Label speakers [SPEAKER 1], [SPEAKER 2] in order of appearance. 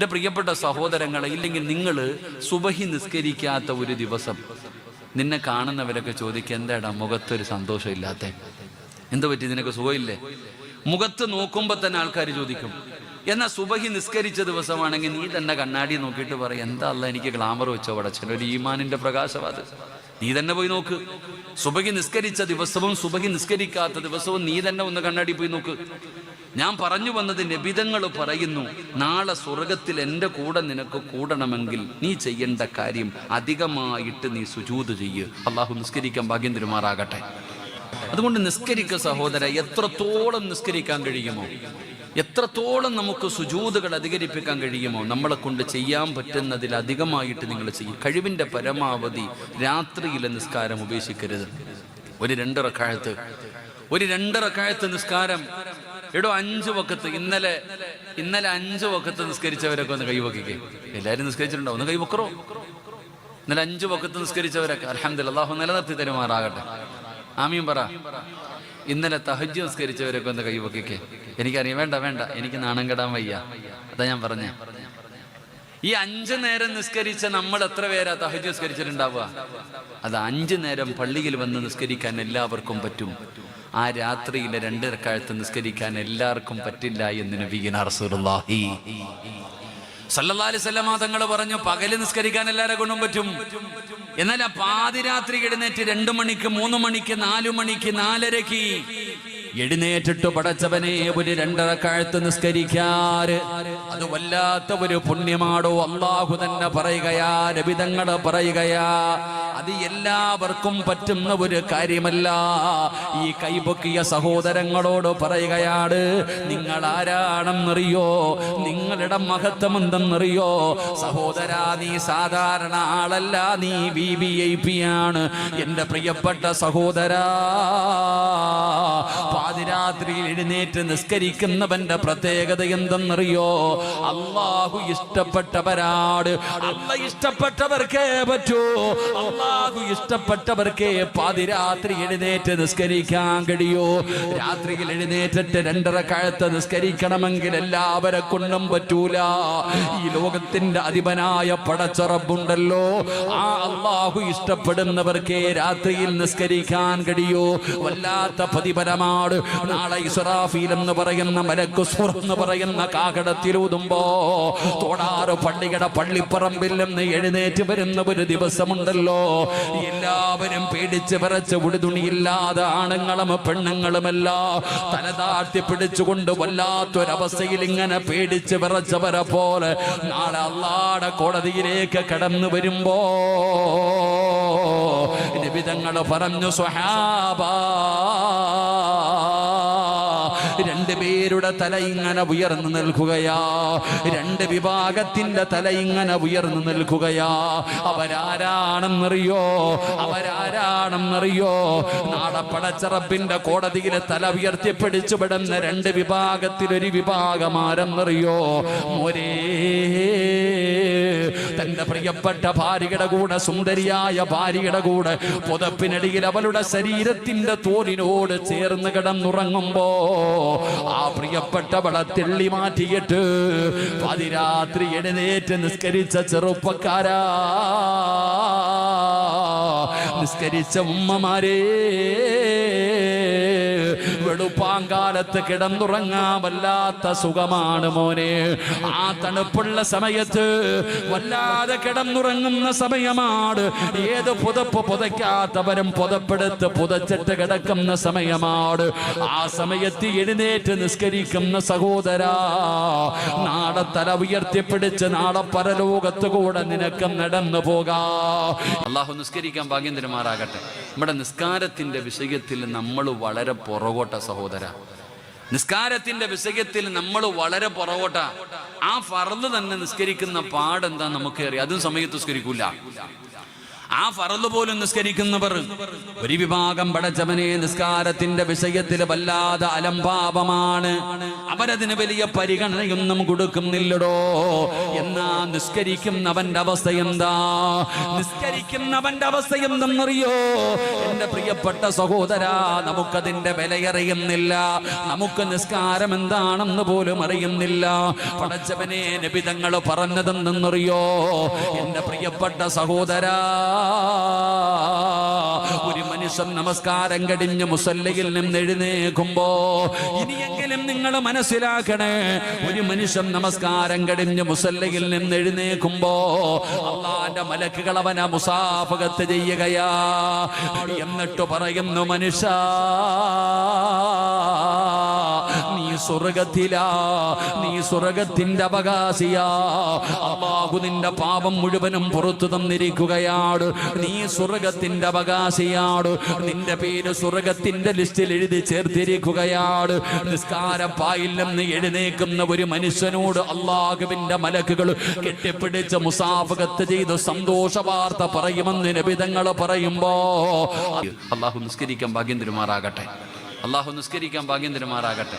[SPEAKER 1] എന്റെ പ്രിയപ്പെട്ട സഹോദരങ്ങളെ ഇല്ലെങ്കിൽ നിങ്ങൾ സുബഹി നിസ്കരിക്കാത്ത ഒരു ദിവസം. നിന്നെ കാണുന്നവരൊക്കെ ചോദിക്കുക എന്താടാ മുഖത്തൊരു സന്തോഷമില്ലാത്ത? എന്ത് പറ്റി നിനക്ക് സുഖമില്ലേ? മുഖത്ത് നോക്കുമ്പോൾ തന്നെ ആൾക്കാർ ചോദിക്കും എന്നാൽ സുബഹി നിസ്കരിച്ച ദിവസമാണെങ്കിൽ നീ തന്നെ കണ്ണാടി നോക്കിയിട്ട് പറയും എന്താ അല്ല എനിക്ക് ഗ്ലാമർ വെച്ചോ പടച്ചൻ ഒരു ഈമാനിന്റെ പ്രകാശവാദ നീ തന്നെ പോയി നോക്ക്. സുബഹി നിസ്കരിച്ച ദിവസവും സുബഹി നിസ്കരിക്കാത്ത ദിവസവും നീ തന്നെ ഒന്ന് കണ്ണാടി പോയി നോക്ക്. ഞാൻ പറഞ്ഞു വന്നത് നബിതങ്ങൾ പറയുന്നു നാളെ സ്വർഗത്തിൽ എന്റെ കൂടെ നിനക്ക് കൂടണമെങ്കിൽ നീ ചെയ്യേണ്ട കാര്യം അധികമായിട്ട് നീ സുജൂത് ചെയ്യ്. അള്ളാഹു നിസ്കരിക്കാൻ ഭാഗ്യം തരുമാറാകട്ടെ അതുകൊണ്ട് നിസ്കരിക്ക സഹോദര എത്രത്തോളം നിസ്കരിക്കാൻ കഴിയുമോ എത്രത്തോളം നമുക്ക് സുജൂതുകൾ അധികരിപ്പിക്കാൻ കഴിയുമോ നമ്മളെ കൊണ്ട് ചെയ്യാൻ പറ്റുന്നതിൽ അധികമായിട്ട് നിങ്ങൾ ചെയ്യും. കഴിവിന്റെ പരമാവധി രാത്രിയിലെ നിസ്കാരം ഉപേക്ഷിക്കരുത്. ഒരു രണ്ടറക്കാഴത്ത് ഒരു രണ്ടറക്കാഴത്ത് നിസ്കാരം എടോ അഞ്ചു വക്കത്ത്. ഇന്നലെ ഇന്നലെ അഞ്ചു വക്കത്ത് നിസ്കരിച്ചവരൊക്കെ ഒന്ന് കൈവക്കിക്കേ. എല്ലാവരും നിസ്കരിച്ചിട്ടുണ്ടോ? ഒന്ന് കൈവക്കറോ? ഇന്നലെ അഞ്ചു വക്കത്ത് നിസ്കരിച്ചവരൊക്കെ അലഹമ്മദില്ല അള്ളാഹു നിലനിർത്തി തരുമാറാകട്ടെ. ആമിയും പറ. ഇന്നലെ തഹജ് നിസ്കരിച്ചവരൊക്കെ ഒന്ന് കൈവക്കിക്കേ. എനിക്കറിയാം വേണ്ട വേണ്ട എനിക്ക് നാണം കെടാൻ വയ്യ. അതാ ഞാൻ പറഞ്ഞ. ഈ അഞ്ചു നേരം നിസ്കരിച്ച നമ്മൾ എത്ര പേരാ തഹജ് നിസ്കരിച്ചിട്ടുണ്ടാവുക? അത് അഞ്ചു നേരം പള്ളിയിൽ വന്ന് നിസ്കരിക്കാൻ എല്ലാവർക്കും പറ്റും. ആ രാത്രിയിലെ രണ്ടരക്കാലത്ത് നിസ്കരിക്കാൻ എല്ലാവർക്കും പറ്റില്ല എന്ന് നബീന റസൂലുള്ളാഹി തങ്ങൾ പറഞ്ഞു പകൽ നിസ്കരിക്കാൻ എല്ലാരെ കൊണ്ടും പറ്റും. എന്നാൽ ആ പാതിരാത്രി എഴുന്നേറ്റ് രണ്ടു മണിക്ക് മൂന്ന് മണിക്ക് നാലു മണിക്ക് നാലരക്ക് എഴുന്നേറ്റിട്ട് പടച്ചവനെ ഒരു രണ്ടര കാലത്ത് നിസ്കരിക്കാറ്. അത് വല്ലാത്ത ഒരു പുണ്യമാടോ അള്ളാഹു തന്നെ പറയുകയാ രവിതങ്ങൾ പറയുകയാ അത് എല്ലാവർക്കും പറ്റുന്ന ഒരു കാര്യമല്ല. ഈ കൈപൊക്കിയ സഹോദരങ്ങളോട് പറയുകയാണ് നിങ്ങൾ ആരാണെന്നറിയോ നിങ്ങളുടെ മഹത്വം എന്തെന്നറിയോ സഹോദര നീ സാധാരണ ആളല്ല നീ വി വി ഐ പി ആണ്. എന്റെ പ്രിയപ്പെട്ട സഹോദര പാതിരാത്രിയിൽ എഴുന്നേറ്റ് നിസ്കരിക്കുന്നവന്റെ പ്രത്യേകത എന്തെന്നറിയോ? അള്ളാഹു ഇഷ്ടപ്പെട്ടവരാട് അല്ല ഇഷ്ടപ്പെട്ടവർക്കേ പറ്റൂ. ഇഷ്ടപ്പെട്ടവർക്കേ പാതിരാത്രി എഴുന്നേറ്റ് നിസ്കരിക്കാൻ കഴിയോ? രാത്രിയിൽ എഴുന്നേറ്റിട്ട് രണ്ടര കാലത്ത് നിസ്കരിക്കണമെങ്കിൽ എല്ലാവരെ കൊണ്ടും പറ്റൂല. ഈ ലോകത്തിന്റെ അധിപനായ പടച്ചറബുണ്ടല്ലോ. ആ അള്ളാഹു ഇഷ്ടപ്പെടുന്നവർക്ക് രാത്രിയിൽ നിസ്കരിക്കാൻ കഴിയോ? വല്ലാത്ത പ്രതിഫലമാണ്. നാളെ ഇസ്രാഫീൽ എന്ന് പറയുന്ന മലക്കുസുർ എന്ന് പറയുന്ന കാകടത്തിലൂതുമ്പോ തോടാറ് പള്ളിയുടെ പള്ളിപ്പറമ്പിൽ നിന്ന് എഴുന്നേറ്റ് വരുന്ന ഒരു ദിവസമുണ്ടല്ലോ. എല്ലാവരും പേടിച്ച് വിറച്ച് ഉടുതുണിയില്ലാതെ ആണുങ്ങളും പെണ്ണുങ്ങളുമല്ല. തലതാഴ്ത്തി പിടിച്ചുകൊണ്ട് വല്ലാത്തൊരവസ്ഥയിൽ ഇങ്ങനെ പേടിച്ച് പറച്ചവരെ പോലെ നാളെ അള്ളാടെ കോടതിയിലേക്ക് കടന്നു വരുമ്പോ നിബിതങ്ങൾ പറഞ്ഞു സ്വഹാബാ രണ്ട് പേരുടെ തല ഇങ്ങനെ ഉയർന്നു നിൽക്കുകയാ. രണ്ട് വിഭാഗത്തിന്റെ തല ഇങ്ങനെ ഉയർന്നു നിൽക്കുകയാ. അവരാരാണെന്നറിയോ? അവരാരാണെന്നറിയോ? നാടപ്പടച്ചറപ്പിന്റെ കോടതിയിലെ തല ഉയർത്തിപ്പിടിച്ചു വിടുന്ന രണ്ട് വിഭാഗത്തിൽ ഒരു വിഭാഗമാരെന്നറിയോ? മോരേ തന്റെ പ്രിയപ്പെട്ട ഭാര്യയുടെ കൂടെ സുന്ദരിയായ ഭാര്യയുടെ കൂടെ പുതപ്പിനടിയിൽ അവളുടെ ശരീരത്തിന്റെ തോലിനോട് ചേർന്ന് കിടന്നുറങ്ങുമ്പോ ആ പ്രിയപ്പെട്ടവളെ തെള്ളി മാറ്റിയിട്ട് പതിരാത്രി എഴുന്നേറ്റ് നിസ്കരിച്ച ചെറുപ്പക്കാരാ. നിസ്കരിച്ച ഉമ്മമാരേ. വെളുപ്പാങ്കാലത്ത് കിടന്നുറങ്ങാൻ വല്ലാത്ത സുഖമാണ് മോനെ. ആ തണുപ്പുള്ള സമയത്ത് വല്ലാതെ കിടന്നുറങ്ങുന്ന സമയമാണ്. ഏത് പുതപ്പ് പുതയ്ക്കാത്തവരും പുതപ്പെടുത്ത് പുതച്ചിട്ട് കിടക്കുന്ന സമയമാണ്. ആ സമയത്ത് എഴുന്നേറ്റ് നിസ്കരിക്കുന്ന സഹോദരാ നാളെ തല ഉയർത്തിപ്പിടിച്ച് നാളെ പരലോകത്ത് കൂടെ നിനക്ക് നടന്നു പോകാ. അള്ളാഹു നിസ്കരിക്കാൻ ഭാഗ്യം നമ്മുടെ നിസ്കാരത്തിന്റെ വിഷയത്തിൽ നമ്മൾ വളരെ പുറകോട്ട സഹോദര. നിസ്കാരത്തിന്റെ വിഷയത്തിൽ നമ്മൾ വളരെ പുറകോട്ട. ആ ഫറന്ന് തന്നെ നിസ്കരിക്കുന്ന പാടെന്താ നമുക്ക് അറിയാം. അതും സമയത്ത് നിസ്കരിക്കൂല. ആ ഫറൽ പോലും നിസ്കരിക്കുന്നവർ ഒരു വിഭാഗം പടച്ചവനെ നിസ്കാരത്തിന്റെ വിഷയത്തിൽ വല്ലാതെ അലംഭാവമാണ് അവരതിന് വലിയ പരിഗണനയൊന്നും കൊടുക്കുന്നില്ലടോ. എന്നാ നിസ്കരിക്കുന്നവന്റെ അവസ്ഥ എന്താ? നിസ്കരിക്കുന്നവന്റെ അവസ്ഥ എന്തെന്നറിയോ? എന്റെ പ്രിയപ്പെട്ട സഹോദര നമുക്കതിന്റെ വിലയറിയുന്നില്ല. നമുക്ക് നിസ്കാരം എന്താണെന്ന് പോലും അറിയുന്നില്ല. പടച്ചവനെ നബിതങ്ങൾ പറഞ്ഞതെന്നറിയോ എന്റെ പ്രിയപ്പെട്ട സഹോദരാ ഒരു മനുഷ്യൻ നമസ്കാരം കടിഞ്ഞ് മുസല്ലയിൽ നിന്ന് എഴുന്നേക്കുമ്പോ ഇനിയെങ്കിലും നിങ്ങൾ മനസ്സിലാക്കണേ ഒരു മനുഷ്യൻ നമസ്കാരം കടിഞ്ഞ് മുസല്ലയിൽ നിന്ന് എഴുന്നേക്കുമ്പോ അള്ളാന്റെ മലക്കുകൾ അവനെ മുസാഫകത്ത് ചെയ്യുകയാ. എന്നിട്ട് പറയുന്നു മനുഷ്യ സ്വർഗത്തിലാ. നീ സ്വർഗത്തിന്റെ അവകാശിയാ. അള്ളാഹു നിന്റെ പാപം മുഴുവനും പുറത്തു തന്നിരിക്കുകയാണ്. നീ സ്വർഗത്തിന്റെ അവകാശിയാണ്. നിന്റെ പേര് സ്വർഗത്തിന്റെ ലിസ്റ്റിൽ എഴുതി ചേർത്തിരിക്കുകയാണ്. നിസ്കാരപ്പായില്ലെന്ന് എഴുന്നേക്കുന്ന ഒരു മനുഷ്യനോട് അള്ളാഹുവിന്റെ മലക്കുകൾ കെട്ടിപ്പിടിച്ച് മുസാഫകത്ത് ചെയ്ത് സന്തോഷ വാർത്ത പറയുമെന്ന് നബിതങ്ങൾ പറയുമ്പോ അള്ളാഹു നിസ്കരിക്കാൻ ഭാഗ്യം തരുമാറാകട്ടെ അള്ളാഹു നിസ്കരിക്കാൻ ഭാഗ്യം തരുമാറാകട്ടെ